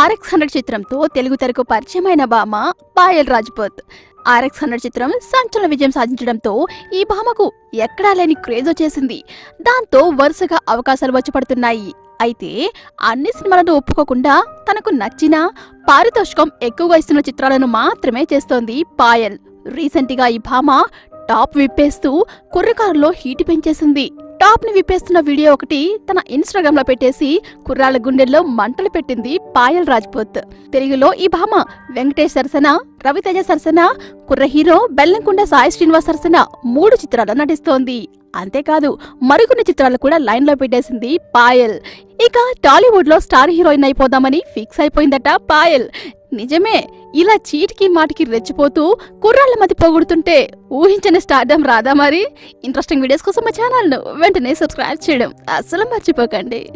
RX hundred చిత్రంతో తెలుగు తెరకు పరిచయమైన భామ పాయల్ రాజ్పూత్. ఆర్ఎక్స్ హండ్రెడ్ చిత్రం సంచలన విజయం సాధించడంతో ఈ భామకు ఎక్కడా లేని క్రేజ్ వచ్చేసింది. దాంతో వరుసగా అవకాశాలు వచ్చి పడుతున్నాయి అయితే అన్ని సినిమాలను ఒప్పుకోకుండా తనకు నచ్చిన పారితోషికం ఎక్కువగా ఇస్తున్న చిత్రాలను మాత్రమే చేస్తోంది పాయల్. రీసెంట్గా ఈ భామ టాప్ విప్పేస్తూ కుర్రకారులో హీట్ పెంచేసింది. టాప్ని విప్పేస్తున్న వీడియో ఒకటి తన ఇన్స్టాగ్రామ్లో పెట్టేసి కుర్రాళ్ళ గుండెల్లో మంటలు పెట్టింది పాయల్ రాజ్పూత్. తెలుగులో ఈ భామ వెంకటేష్ సరసన రవితేజ సరసన కుర్ర హీరో బెల్లంకొండ సాయి శ్రీనివాస్ సరసన మూడు చిత్రాల్లో నటిస్తోంది. అంతేకాదు మరికొన్ని చిత్రాలు కూడా లైన్లో పెట్టేసింది పాయల్. ఇక టాలీవుడ్లో స్టార్ హీరోయిన్ అయిపోదామని ఫిక్స్ అయిపోయిందట పాయల్. నిజమే ఇలా చీటికి మాటికి రెచ్చిపోతూ కుర్రాళ్ళ మధ్య పొగుడుతుంటే ఊహించని స్టార్డమ్ రాదా మరి? ఇంట్రెస్టింగ్ వీడియోస్ కోసం మా ఛానల్ను వెంటనే సబ్స్క్రైబ్ చేయడం అస్సలు మర్చిపోకండి.